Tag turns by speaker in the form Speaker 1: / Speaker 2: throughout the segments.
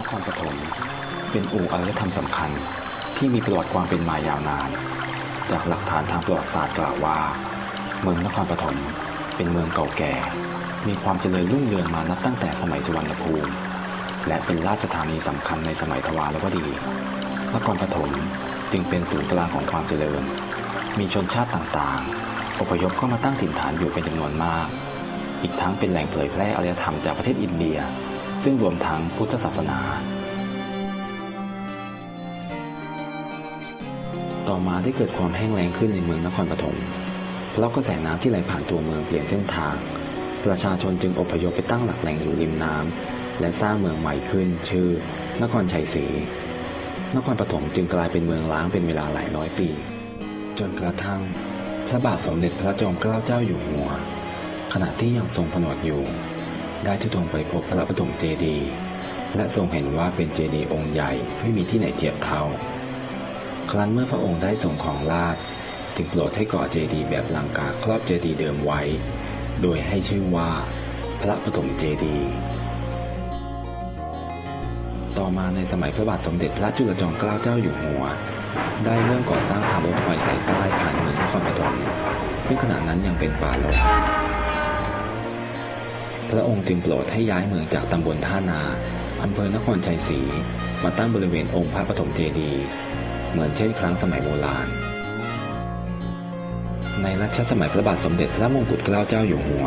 Speaker 1: นครปฐมเป็นอู่อารยธรรมสำคัญ ที่มีประวัติความเป็นมายาวนาน จากหลักฐานทางประวัติศาสตร์กล่าวว่า เมืองนครปฐมเป็นเมืองเก่าแก่ มีความเจริญรุ่งเรืองมานับตั้งแต่สมัยสุวรรณภูมิ และเป็นราชธานีสำคัญในสมัยทวารวดี นครปฐมจึงเป็นศูนย์กลางของความเจริญ มีชนชาติต่างๆ อพยพเข้ามาตั้งถิ่นฐานอยู่เป็นจำนวนมาก อีกทั้งเป็นแหล่งเผยแพร่อารยธรรมจากประเทศอินเดีย ซึ่งรวมทั้งพุทธศาสนา ต่อมาได้เกิดความแห้งแล้งขึ้นในเมืองนครปฐมเพราะกระแสน้ำที่ไหลผ่านตัวเมืองเปลี่ยนเส้นทาง ประชาชนจึงอพยพไปตั้งหลักแหล่งอยู่ริมน้ำและสร้างเมืองใหม่ขึ้น ชื่อ นครชัยศรีนครปฐมจึงกลายเป็นเมืองล้างเป็นเวลาหลายร้อยปี จนกระทั่งพระบาทสมเด็จพระจอมเกล้าเจ้าอยู่หัว ขณะที่ยังทรงผนวดอยู่ ได้ทุดงไปพบพระปฐมเจดีย์และทรงเห็นว่าเป็นเจดีย์องค์ใหญ่ไม่มีที่ไหนเทียบเท่า ครั้นเมื่อพระองค์ได้ทรงของราชจึงโปรดให้ก่อเจดีย์แบบลังกาครอบเจดีย์เดิมไว้ โดยให้ชื่อว่าพระปฐมเจดีย์ต่อมาในสมัยพระบาทสมเด็จพระจุลจอมเกล้าเจ้าอยู่หัว ได้เริ่มก่อสร้างทางรถไฟสายใต้ผ่านเมืองนครปฐมซึ่งขณะนั้นยังเป็นป่าลก พระองค์จึงโปรดให้ย้ายเมืองจากตำบลท่านาอำเภอนครชัยศรีมาตั้งบริเวณองค์พระปฐมเจดีย์เหมือนเช่นครั้งสมัยโบราณ ในรัชสมัยพระบาทสมเด็จพระมงกุฎเกล้าเจ้าอยู่หัว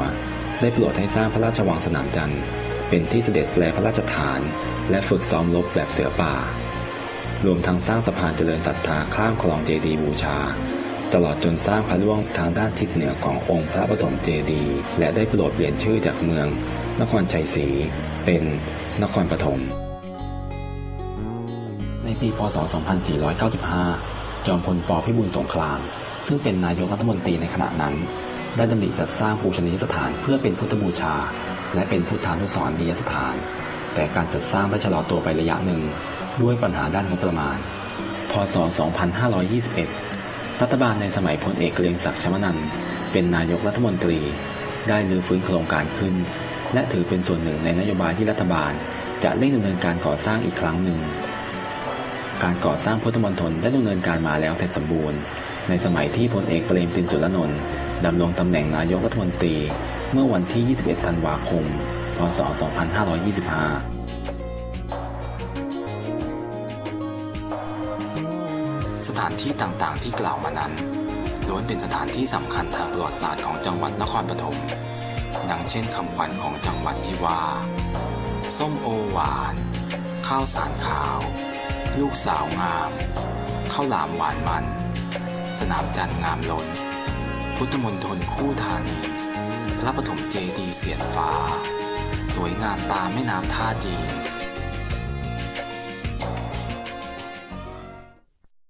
Speaker 1: ได้โปรดให้สร้างพระราชวังสนามจันทร์เป็นที่เสด็จแปลพระราชฐาน และฝึกซ้อมรบแบบเสือป่า รวมทั้งสร้างสะพานเจริญศรัทธาข้ามคลองเจดีย์บูชา ตลอดจนสร้างพระร่วงทางด้านทิศเหนือขององค์พระปฐมเจดีย์และได้โปรดเปลี่ยนชื่อจากเมือง นครชัยศรีเป็นนครปฐมในปีพศ 2495 จอมพลปพิบูลสงคราม ซึ่งเป็นนายกรัฐมนตรีในขณะนั้น ได้ดำริจัดสร้างปูชนียสถานเพื่อเป็นพุทธบูชา และเป็นพุทธานุสรณียสถาน แต่การจัดสร้างได้ชะลอตัวไประยะหนึ่ง ด้วยปัญหาด้านงบประมาณ พศ 2521 รัฐบาลในสมัยพลเอกเกรียงศักดิ์ชมนันเป็นนายกรัฐมนตรี ได้รื้อฟื้นโครงการขึ้น และถือเป็นส่วนหนึ่งในนโยบายที่รัฐบาล จะเร่งดำเนินการก่อสร้างอีกครั้งหนึ่ง การก่อสร้างพุทธมณฑลได้ดำเนินการมาแล้วเสร็จสมบูรณ์ ในสมัยที่พลเอกเปรมตินสุรนนท์ดำรงตำแหน่งนายกรัฐมนตรี เมื่อวันที่ 21 ธันวาคม พศ 2525
Speaker 2: สถานที่ต่างๆ ที่กล่าวมานั้นล้วนเป็นสถานที่สำคัญทางประวัติศาสตร์ของจังหวัดนครปฐม ดังเช่นคำขวัญของจังหวัดที่ว่า ส้มโอหวาน ข้าวสารขาว ลูกสาวงาม ข้าวหลามหวานมัน สนามจันทร์งามล้น พุทธมณฑลคู่ธานี พระปฐมเจดีย์เสียดฟ้า สวยงามตามแม่น้ำท่าจีน